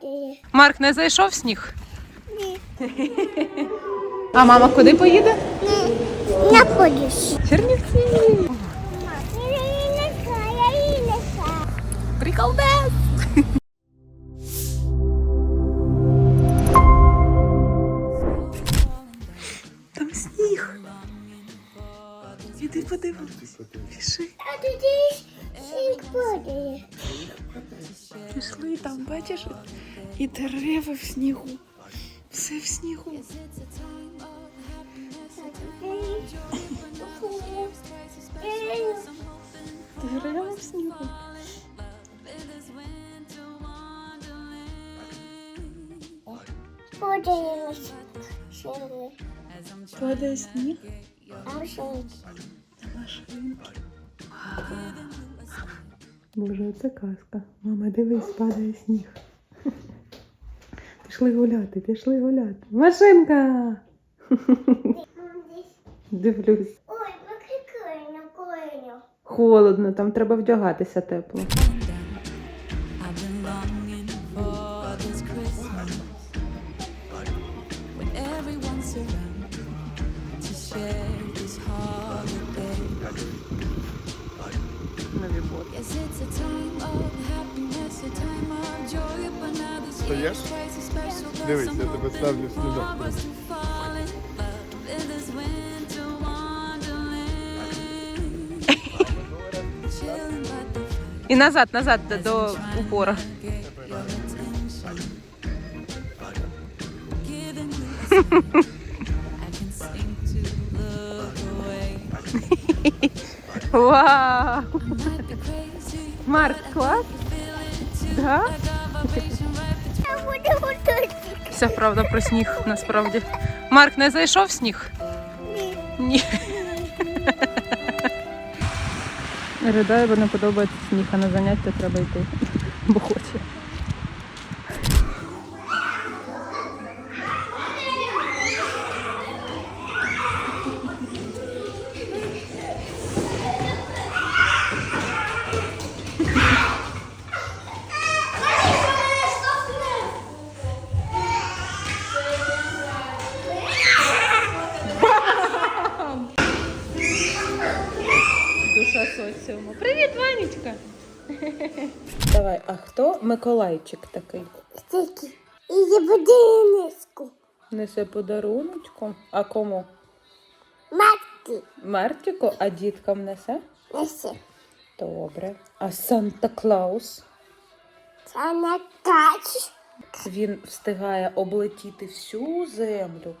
подає. Марк не зайшов сніг? Ні. А мама куди поїде? Ні. Я її лиша. Приколдес. Дерева в снігу. Все в снігу. Дерева в снігу. Падає сніг. Боже, це казка. Мама, дивись, падає сніг. Пішли гуляти, пішли гуляти. Машинка! Дивлюсь. Ой, викрикай на коліню. Холодно, там треба вдягатися тепло. даєш? Дивись, я тебе ставлю в слідок. І назад, назад до, до упора. Вау! Марк, клас? Да? Вся правда про сніг насправді. Марк не зайшов сніг? Ні. Ні. Ридаю, бо не подобається сніг, а на заняття треба йти. Бо хоче. Миколайчик такий? Стільки. І я будиночку. Несе подаруночку. А кому? Матки. Мартіку, а діткам несе? Несе. Добре. А Санта Клаус? Не кач. Він встигає облетіти всю землю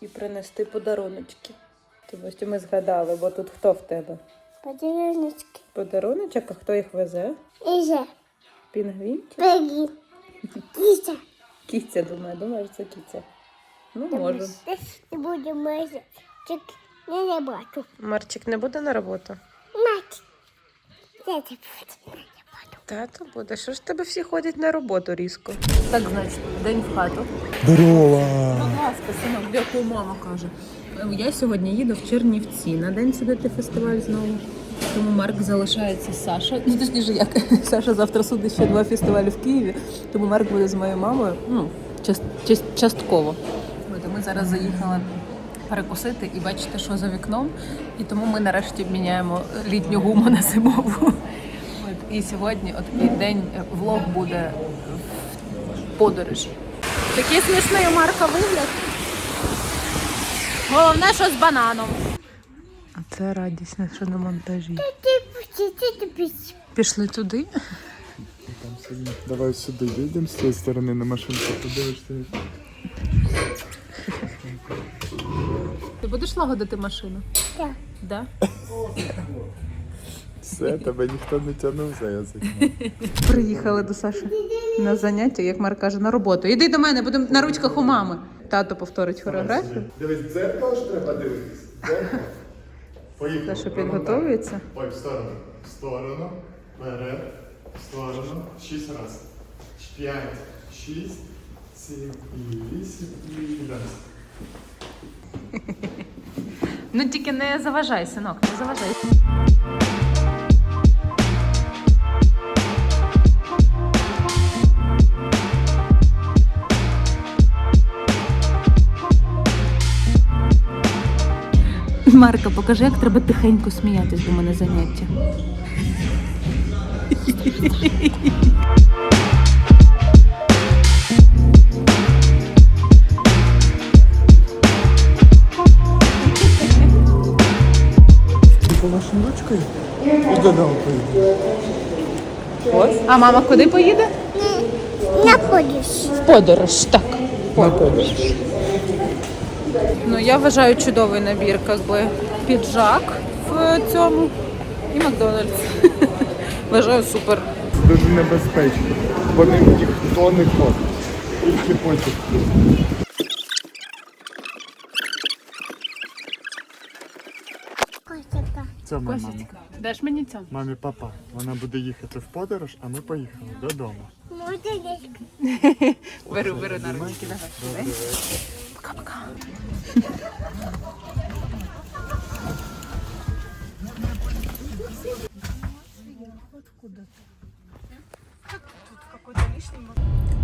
і принести подаруночки. Ти ось ми згадали, бо тут хто в тебе? Будиночки. Подаруночок, а хто їх везе? І же. Пінгвінчик? Пегі. Кіся. Кіця, думаю, думаю, що це кіця. Ну, можу. Десь не буде. Я не бачу. Марчик не буде на роботу? Де ти буде? Тато буде. Що ж тебе всі ходять на роботу різко? Так, значить, день в хату. Здорово! Будь ласка, синок, дякую, мама каже. Я сьогодні їду в Чернівці на день сидити фестиваль знову. Тому Марк залишається з Сашою. Ну, точніше, як Саша завтра судить ще два фестивалі в Києві. Тому Марк буде з моєю мамою. Ну, част, част, частково. Ми зараз заїхали перекусити і бачите, що за вікном. І тому ми нарешті міняємо літню гуму на зимову. І сьогодні от такий день е, влог буде в подорожі. Такий смішний Марка вигляд. Головне, що з бананом. А це радість що на монтажі. Пішли туди. Там сидимо. Давай сюди їдемо з цієї сторони на машинку, подивишся. Ти будеш лагодити машину? Так. Да? Все, тебе ніхто не тягнув за язик. Приїхали до Саші на заняття, як Марк каже, на роботу. Іди до мене, будемо на ручках у мами. Тато повторить хореографію. Дивись, дзеркало ж треба дивитись. Дзеркало. Поїхали. Що підготовується. Ой, в сторону. В сторону. Вперед. В сторону. Шість раз. П'ять, шість, сім і вісім і раз. Ну тільки не заважай, синок, не заважай. Марка, покажи, як треба тихенько сміятись до мене заняття. По вашим ручкою і додому поїду. А мама куди поїде? На полюс. В подорож, так. Подорож. Ну, я вважаю чудовий набір, як би піджак в цьому і Макдональдс. Вважаю супер. Дуже небезпечно, бо ним ніхто не ходить. Тільки. Костяка. Це моя мама. Даш мені це? Мамі папа. Вона буде їхати в подорож, а ми поїхали додому. Десь Беру, беру на ручки, давай. Пока-пока.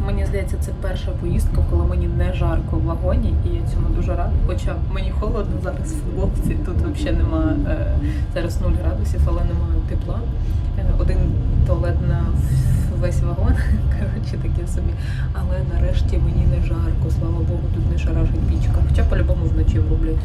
Мені здається, це перша поїздка, коли мені не жарко в вагоні, і я цьому дуже рада. Хоча мені холодно зараз в футболці, тут взагалі немає е, зараз 0 градусів, але немає тепла. Е, один туалет на весь вагон. Коротше, таке собі. Але нарешті мені не жарко, слава Богу, тут не шарашить пічка. Хоча по-любому вночі врублять.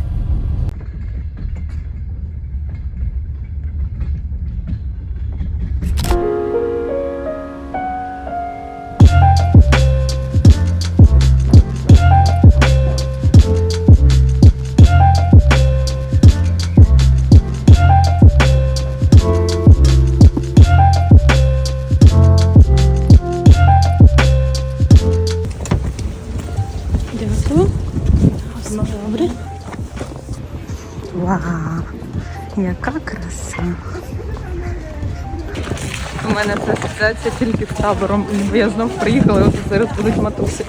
Табором. Бо я знов приїхала, от зараз будуть матуси.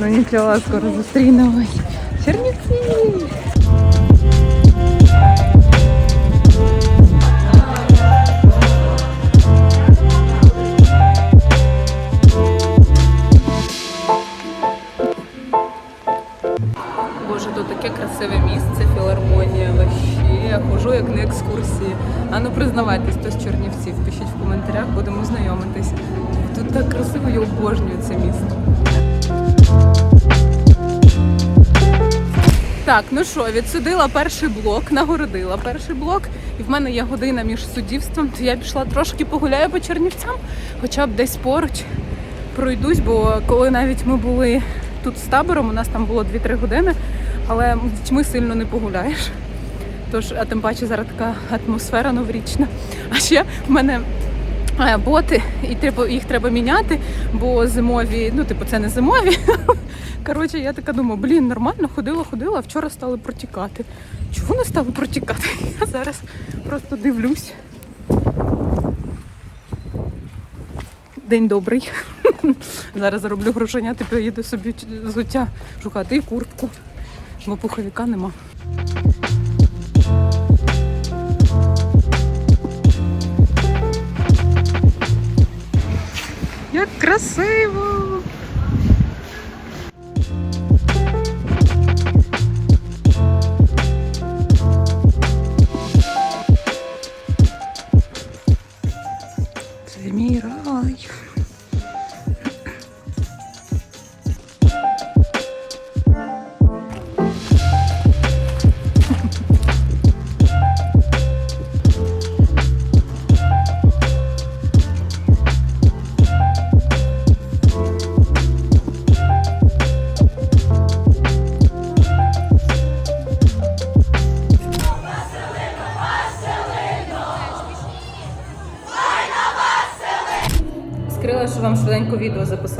Ну нічого, скоро зустрінемось. Чернівці! Боже, тут таке красиве місце, філармонія, вообще. Я хожу як на екскурсії. А ну признавайтесь, хто з Чернівців, пишіть в коментарях, будемо знайомитись. Тут так красиво, я обожнюю це місто. Так, ну що, відсудила перший блок, нагородила перший блок, і в мене є година між суддівством, то я пішла трошки погуляю по Чернівцям, хоча б десь поруч пройдусь, бо коли навіть ми були тут з табором, у нас там було 2-3 години, але з дітьми сильно не погуляєш. Тож, а тим паче зараз така атмосфера новорічна. А ще в мене боти, і треба, їх треба міняти, бо зимові, ну, типу, це не зимові. Коротше, я така думаю, блін, нормально ходила, ходила, а вчора стали протікати. Чого вони стали протікати? Я зараз просто дивлюсь. День добрий. Зараз зароблю грошенят і поїду собі взуття шукати і куртку, бо пуховіка нема. Красиво!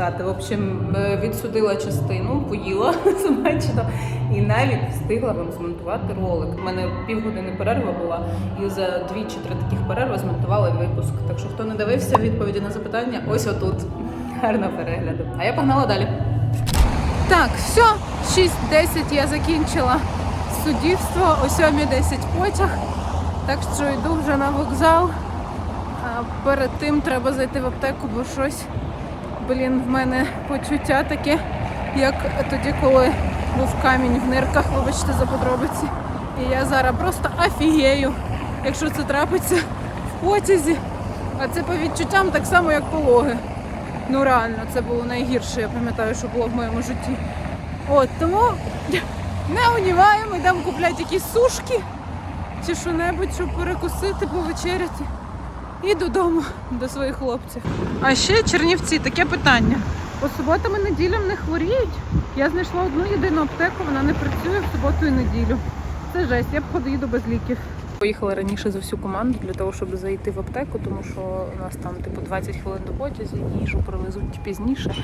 Записати. В общем, е, відсудила частину, поїла смачно і навіть встигла вам змонтувати ролик. У мене півгодини перерва була, і за дві чи три таких перерви змонтувала випуск. Так що хто не дивився відповіді на запитання, ось отут. Гарного перегляду. А я погнала далі. Так, все, 6.10 я закінчила суддівство, о 7.10 потяг. Так що йду вже на вокзал. А перед тим треба зайти в аптеку, бо щось, блін, в мене почуття таке, як тоді, коли був камінь в нирках, вибачте за подробиці. І я зараз просто офігею, якщо це трапиться в потязі. А це по відчуттям так само, як пологи. Ну реально, це було найгірше, я пам'ятаю, що було в моєму житті. От тому не уніваємо, йдемо купляти якісь сушки чи що-небудь, щоб перекусити, повечеряти. І додому до своїх хлопців. А ще Чернівці, таке питання. По суботам і неділям не хворіють. Я знайшла одну єдину аптеку, вона не працює в суботу і неділю. Це жесть, я б поїду без ліків. Поїхала раніше за всю команду для того, щоб зайти в аптеку, тому що у нас там типу 20 хвилин до потязі, їжу привезуть пізніше.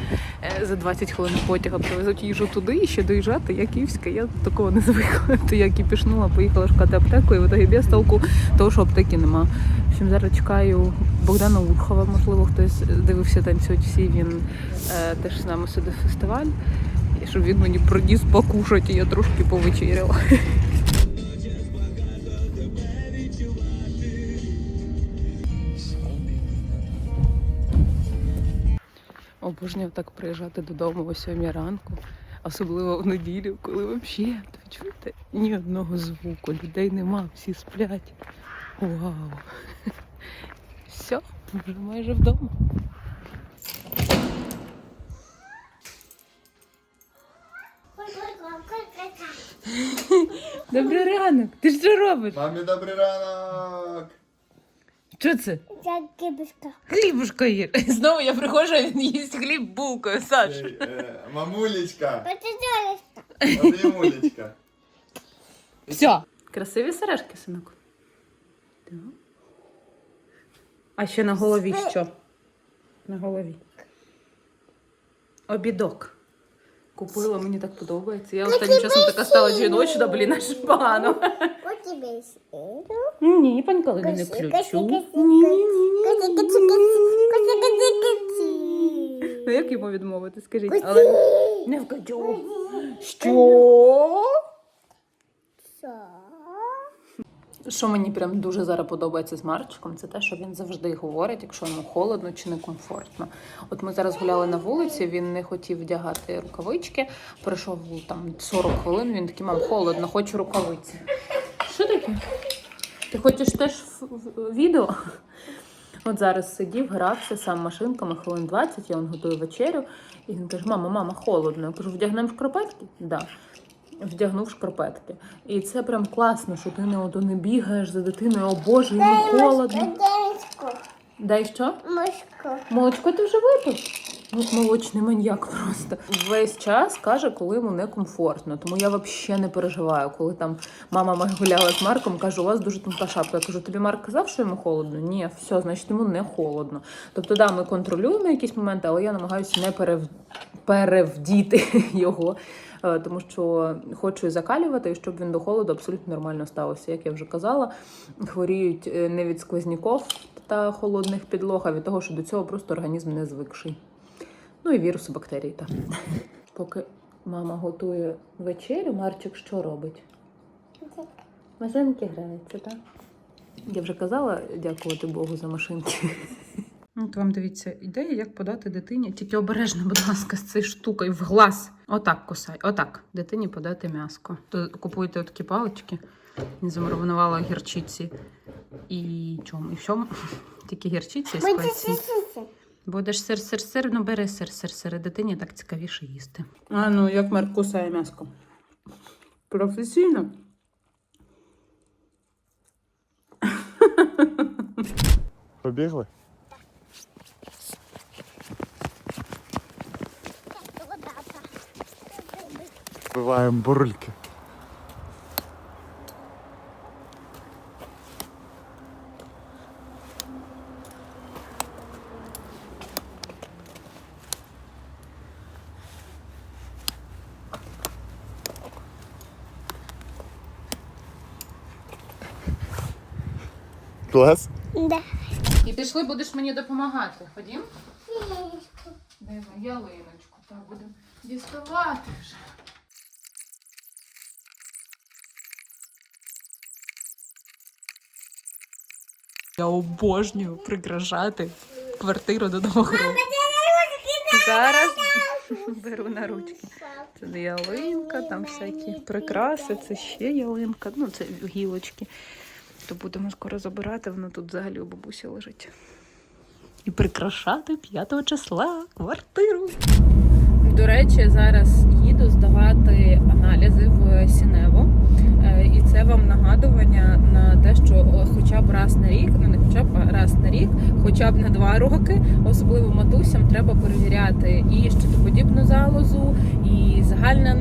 Е, За 20 хвилин потяга привезуть їжу туди і ще доїжджати. Я київська, я такого не звикла. То я кіпішнула, поїхала шукати аптеку і в итогі без толку того, що аптеки нема. В зараз чекаю Богдана Урхова, можливо, хтось дивився танцюють всі. Він е, теж з нами сюди фестиваль. І щоб він мені приніс покушати, я трошки повечеряла. Обожнюю так приїжджати додому о 7 ранку, особливо в неділю, коли взагалі, чуєте, ні одного звуку, людей нема, всі сплять. Вау! Все, вже майже вдома. Добрий ранок! Ти що робиш? Мамі добрий ранок! Що це? Це кибишка. Хлібушка їр. Знову я приходжу, а він їсть хліб булкою, Саш. Ей, е, Мамулечка! Обнімулечка! Все. Красиві сережки, синок. Так. А ще на голові що? На голові. Обідок. Купила, мені так подобається. Я останнім часом така стала жіночна, блін, аж погано. Тебе сіру. Ні, пані коли не включу. Ну як йому відмовити, скажіть. Але не вкачу. Що? Що? Що мені прям дуже зараз подобається з Марчиком, це те, що він завжди говорить, якщо йому холодно чи некомфортно. От ми зараз гуляли на вулиці, він не хотів вдягати рукавички. Пройшов там 40 хвилин. Він такий, мам, холодно, хочу рукавиці. Що? Ти хочеш теж відео? От зараз сидів, грався сам машинками хвилин 20, я он готую вечерю. І він каже: мама, мама, холодно. Я кажу, вдягнемо шкарпетки? Да. Вдягнув шкарпетки. І це прям класно, що ти не, ото не бігаєш за дитиною, о Боже, йому холодно. Дай що? Мишко. Молочко ти вже випив? Молочний маньяк просто. Весь час каже, коли йому некомфортно. Тому я взагалі не переживаю. Коли там мама гуляла з Марком, каже, у вас дуже тонка шапка. Я кажу, тобі Марк казав, що йому холодно? Ні, все, значить йому не холодно. Тобто, да, ми контролюємо якісь моменти, але я намагаюся не перев... перевдіти його. е, Тому що хочу закалювати, і щоб він до холоду абсолютно нормально ставився. Як я вже казала, хворіють е, не від сквозняков та холодних підлог, а від того, що до цього просто організм не звикший. Ну і віруси бактерій. Так. Поки мама готує вечерю, Марчик що робить? Машинки граються, так? Я вже казала дякувати Богу за машинки. От вам дивіться, ідея, як подати дитині. Тільки обережно, будь ласка, з цією штукою в глаз. Отак кусай. Отак. Дитині подати м'яско. То купуйте такі палички. Не замаринувала гірчиці і чому? І всьому. Тільки гірчиці і сисися. Будеш сир, сир, сир, ну бери сир, сир, сир. Дитині так цікавіше їсти. А ну, як Марк кусає м'яско. Професійно. Побігли? Вбиваємо бурульки. Клас. Да. І пішли, будеш мені допомагати. Ходім? Диви, ялиночку. Так, будемо діставати вже. Я обожнюю прикрашати квартиру до нового року. Зараз Беру на ручки. Це ялинка, там всякі прикраси, це ще ялинка, ну це гілочки. То будемо скоро забирати, воно тут взагалі у бабусі лежить. І прикрашати 5 числа квартиру. До речі, зараз їду здавати аналізи в Сінево. Е, І це вам нагадування на те, що хоча б раз на рік, ну не хоча б раз на рік, хоча б на два роки, особливо матусям, треба перевіряти і щитоподібну залозу, і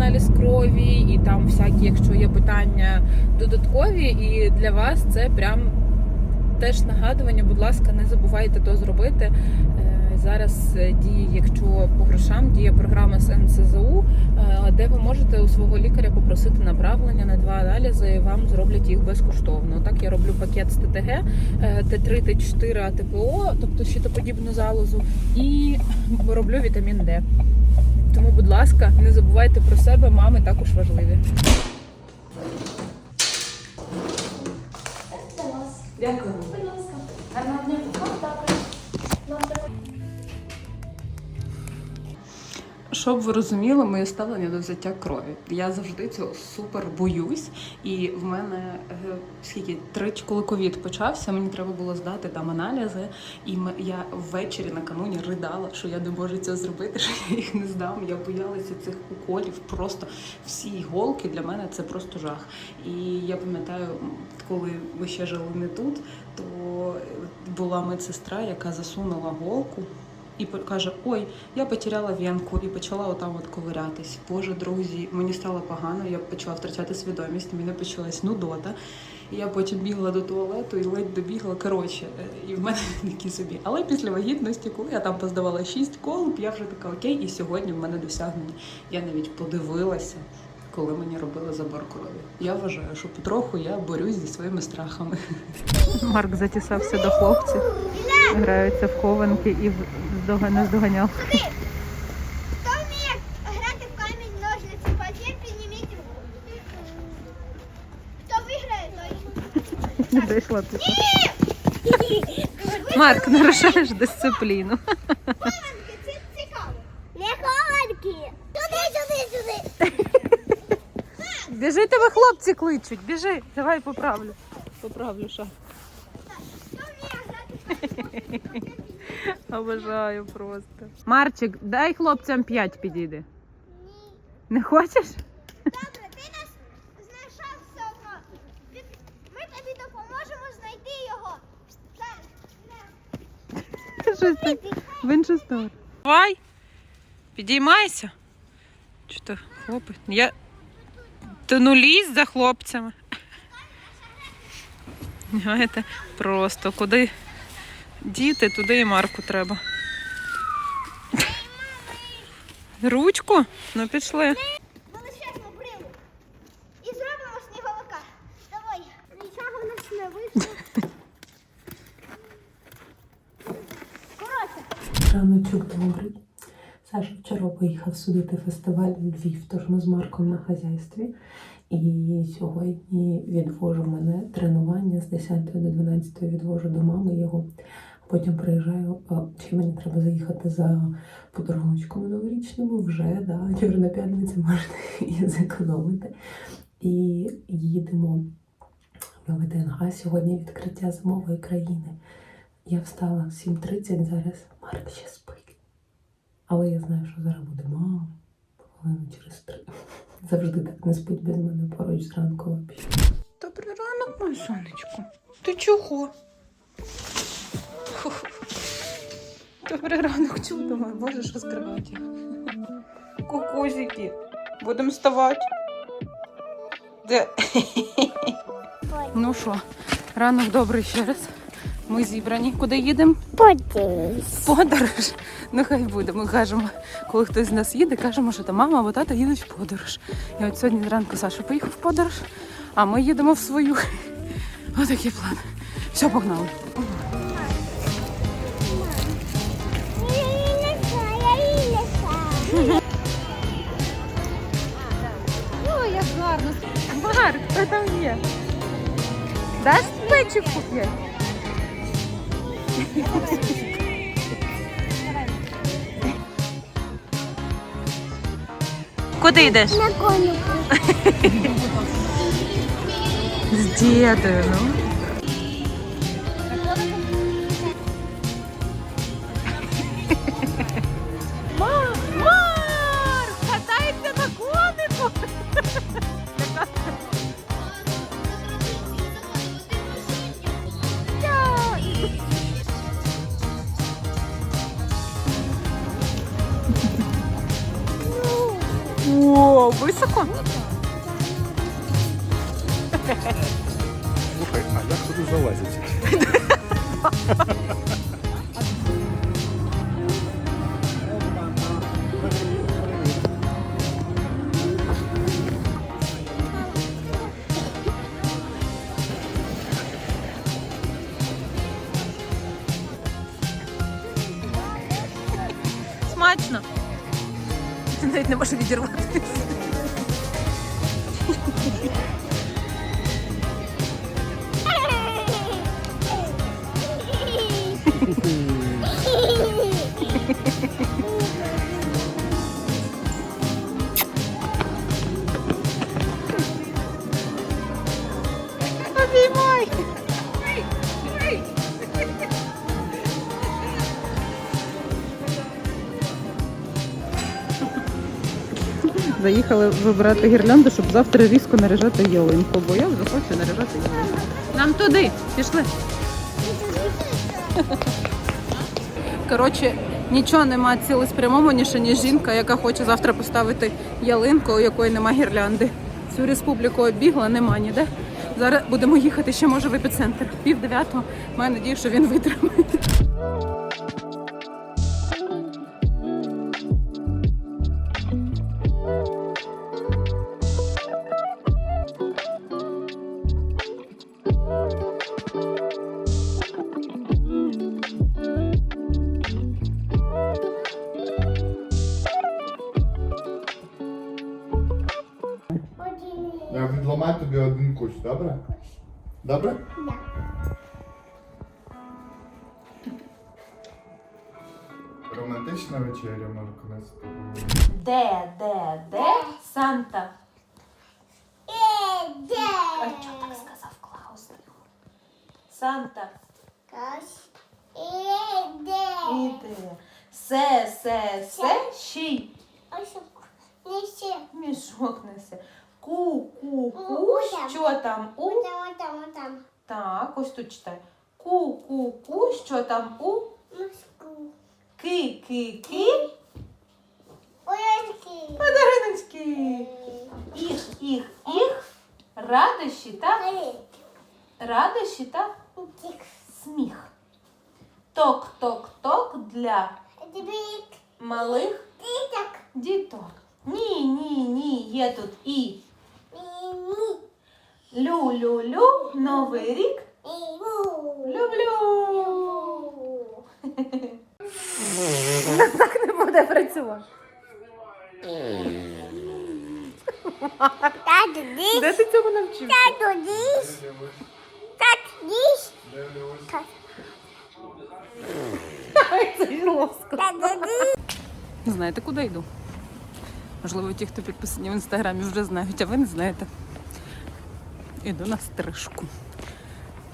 аналіз крові, і там всякі, якщо є питання додаткові. І для вас це прям теж нагадування. Будь ласка, не забувайте то зробити. Е, Зараз діє, якщо по грошам діє програма з НСЗУ, е, де ви можете у свого лікаря попросити направлення на два аналізи, і вам зроблять їх безкоштовно. Так я роблю пакет з ТТГ, е, Т3, Т4, АТПО, тобто щитоподібну залозу, і роблю вітамін Д. Тому, будь ласка, не забувайте про себе, мами також важливі. Дякую. Щоб ви розуміли моє ставлення до взяття крові. Я завжди цього супер боюсь. І в мене е, скільки тричі, коли ковід почався, мені треба було здати там аналізи. І я ввечері накануні ридала, що я не можу це зробити, що я їх не здам. Я боялася цих уколів. Просто всі іголки для мене це просто жах. І я пам'ятаю, коли ми ще жили не тут, то була медсестра, яка засунула голку. І каже: Ой, я потеряла венку і почала отам от ковирятись. Боже, друзі, мені стало погано, я почала втрачати свідомість, в мене почалась нудота. І я потім бігла до туалету і ледь добігла. Коротше, е, і в мене такі собі. Але після вагітності, коли я там поздавала шість колб, я вже така окей, і сьогодні в мене досягнення. Я навіть подивилася. Коли мені робили забор крові, я вважаю, що потроху я борюсь зі своїми страхами. Марк затісався до хлопців, граються в хованки і наздоганяв. Хто вміє грати в камінь, ножниці, папір, підніміть руку. Хто виграє, той. Не дійшла ти. Марк, нарушаєш дисципліну. Хованки, це цікаво. Не хованки. Туди, сюди, сюди. Біжи, тебе хлопці кличуть. Біжи. Давай поправлю. Поправлю камінь? Обожаю просто. Марчик, дай хлопцям п'ять підійди. Не хочеш? Добре, ти нас знайшов все одно. Ми тобі допоможемо знайти його. Щось так в іншу сторону. Давай, підіймайся. Чи то хлопець? Я... Ти ну лізь за хлопцями. Знаєте, просто куди діти, туди і Марку треба. Ручку? Ну пішли. Величезну брилу. І зробимо сніговика. Давай. Нічого в нас не вийшло. Коротше. Раночок добрий. Саша вчора поїхав судити фестиваль Львів, тож ми з Марком на хазяйстві. І сьогодні відвожу мене тренування з 10 до 12 відвожу до мами його. Потім приїжджаю, ще мені треба заїхати за подаруночками новорічними вже, да, чорна п'ятниця можна і зекономити. І їдемо в ВДНГ. Сьогодні відкриття зимової країни. Я встала в 7.30 зараз. Марк ще спить. Але я знаю, що зараз буде мама. Хвилину через три. Завжди так не спить без мене поруч зранку вообще. Добрий ранок, моє сонечко. Ти чого? Добрий ранок, чудо моє. Можеш розкривати. Кукузики. Будемо вставати. Де? Ну що, ранок добрий ще раз. Ми зібрані. Куди їдемо? В подорож. Ну хай буде. Ми кажемо, коли хтось з нас їде, кажемо, що то мама або тато їдуть в подорож. І от сьогодні зранку Саша поїхав в подорож, а ми їдемо в свою. Отакий план. Все, погнали. О, як гарно. Марк, хто там є? Даш печику п'ять? Куди йдеш? На конику. З дідою, ну. Навіть не можеш відірватися. Заїхали вибирати гірлянду, щоб завтра різко наряжати ялинку, бо я вже хочу наряжати ялинку. Нам туди, пішли. Коротше, нічого нема цілеспрямованіше, ніж жінка, яка хоче завтра поставити ялинку, у якої нема гірлянди. Всю республіку оббігла, нема ніде. Зараз будемо їхати ще може в епіцентр. Пів дев'ятого. Маю надію, що він витримає. Добре? Да. Романтична вечеря, Марко, нас. Де, де, де Санта? Е, де? А що так сказав Клаус? Санта Каш. Е, де? іде. Се, се, се, щій. Несе. Мішок несе. Ку, ку, ку. Що там? У? Там. Так, ось тут читай. Ку, ку, ку. Що там? У? Москву. Ки, ки, ки. Оленьки. Подаруночки. Їх, їх, їх. Радощі та радощі та сміх. Ток, ток, ток для малих діток. Ні, ні, ні, є тут і І ні. лю-лю-лю, новий рік. І му. Люблю. Му. Так не буде працювати. Тату, диш. Де ти цього навчився? Тату, диш. Так, диш. Так. Тату, диш. Знаєте, куди йду? Можливо, ті, хто підписані в інстаграмі, вже знають, а ви не знаєте. Іду на стрижку.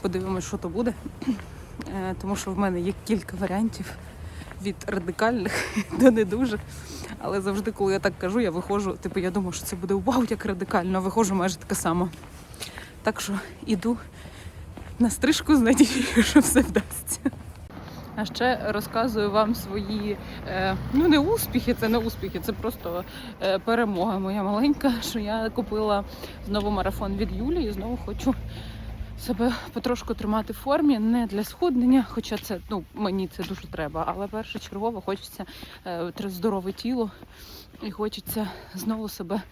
Подивимось, що то буде. Е, Тому що в мене є кілька варіантів від радикальних до не дуже. Але завжди, коли я так кажу, я виходжу, типу, я думаю, що це буде вау, як радикально, а виходжу майже таке саме. Так що іду на стрижку з надією, що все вдасться. А ще розказую вам свої е, ну не успіхи, це не успіхи, це просто е, перемога моя маленька. Що я купила знову марафон від Юлі і знову хочу себе потрошку тримати в формі, не для схуднення, хоча це ну мені це дуже треба. Але першочергово хочеться е, здорове тіло і хочеться знову себе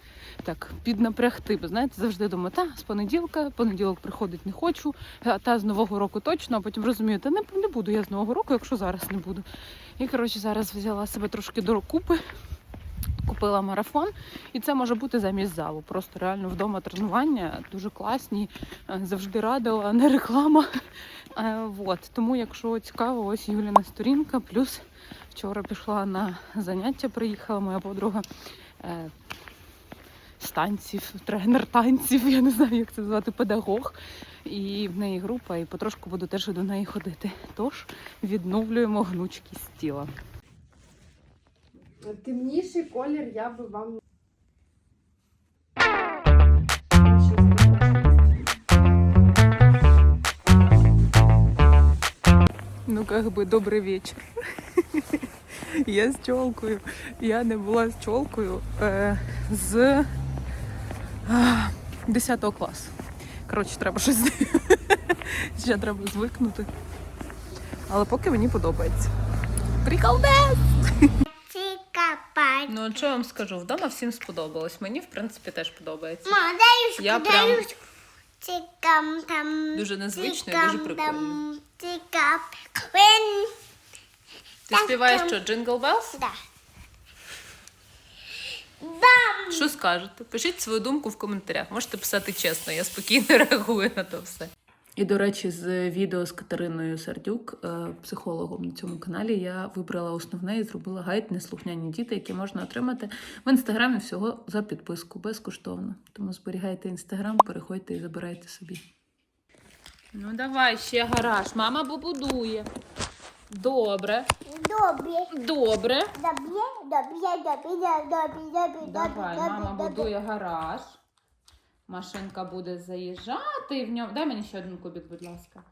так піднапрягти. Бо знаєте, завжди думаю, та з понеділка, понеділок приходить не хочу, а та з нового року точно, а потім розумію, та не, не буду я з нового року, якщо зараз не буду. І коротше, зараз взяла себе трошки до купи. Купила марафон, і це може бути замість залу. Просто реально вдома тренування дуже класні, е, завжди радила, не реклама. Е, Вот. Тому, якщо цікаво, ось Юліна сторінка. Плюс вчора пішла на заняття, приїхала моя подруга. Е, з танців, тренер танців, я не знаю, як це звати, педагог. І в неї група, і потрошку буду теж до неї ходити. Тож відновлюємо гнучкість тіла. Темніший колір я би вам Ну, как бы, добрий вечір. Я з чолкою. Я не була з чолкою е, з а, 10 класу. Коротше, треба щось. Ще треба звикнути. Але поки мені подобається. Приколдес! Ну, що я вам скажу, вдома всім сподобалось. Мені, в принципі, теж подобається. Мама, дай Я прям. Дуже незвично і дуже прикольно. Там. Ти співаєш що, Джингл Белс? Да. Бам! Що скажете? Пишіть свою думку в коментарях. Можете писати чесно, я спокійно реагую на то все. І, до речі, з відео з Катериною Сердюк, е, психологом на цьому каналі, я вибрала основне і зробила гайд неслухняні діти, які можна отримати в інстаграмі всього за підписку безкоштовно. Тому зберігайте інстаграм, переходьте і забирайте собі. Ну давай ще гараж. Мама побудує. Добре, Добре. добре. Добре, добре, добре, добре, добре, Давай, добре, мама добре. будує гараж. Машинка буде заїжджати і в ньому. Дай мені ще один кубик, будь ласка.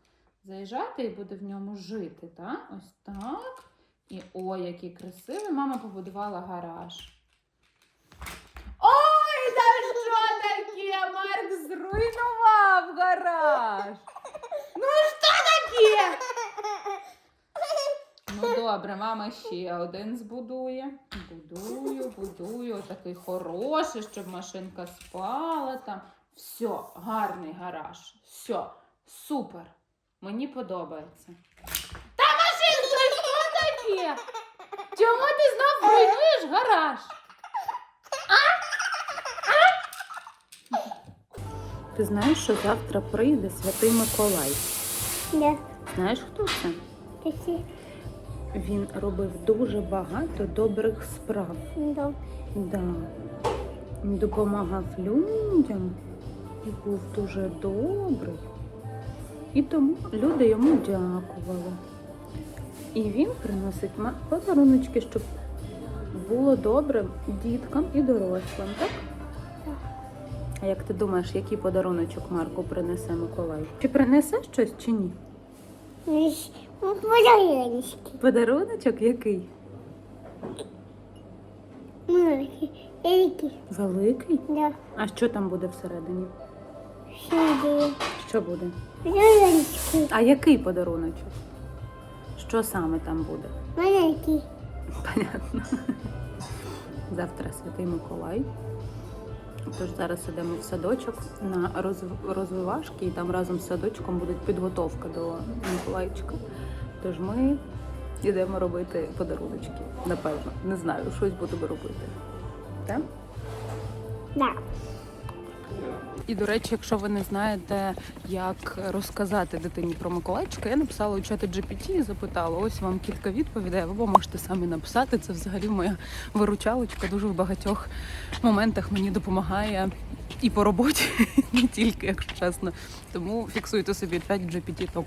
Заїжджати і буде в ньому жити, так? Ось так. І ой, який красивий. Мама побудувала гараж. Ой, та що таке? Марк зруйнував гараж. Ну що таке? Добре, мама ще один збудує. Будую, будую. Такий хороший, щоб машинка спала там. Все, гарний гараж. Все, супер. Мені подобається. Та машинка, що таке? Чому ти знов руйнуєш гараж? А? А? Ти знаєш, що завтра прийде святий Миколай? Да. Знаєш, хто це? Такі, Він робив дуже багато добрих справ. да. Да. Він допомагав людям і був дуже добрий. І тому люди йому дякували. І він приносить подаруночки, щоб було добре діткам і дорослим, так? А як ти думаєш, який подаруночок Марку принесе Миколай? Чи принесе щось чи ні? Подарунки. Подаруночок який? Великі, Великий? да. А що там буде всередині? Сюди. Що буде? Маленькі, А який подаруночок? Що саме там буде? маленькі. Понятно. Завтра святий Миколай. Тож зараз йдемо в садочок на розв- розвивашки, і там разом з садочком буде підготовка до Миколайчика. Тож ми йдемо робити подаруночки. Напевно, не знаю, щось будемо робити. Так? Да. І до речі, якщо ви не знаєте, як розказати дитині про Миколайчика, я написала у чаті GPT і запитала: ось вам кілька відповідей, або можете самі написати. Це взагалі моя виручалочка. Дуже в багатьох моментах мені допомагає і по роботі, не тільки, якщо чесно. Тому фіксуйте собі 5 GPT топ.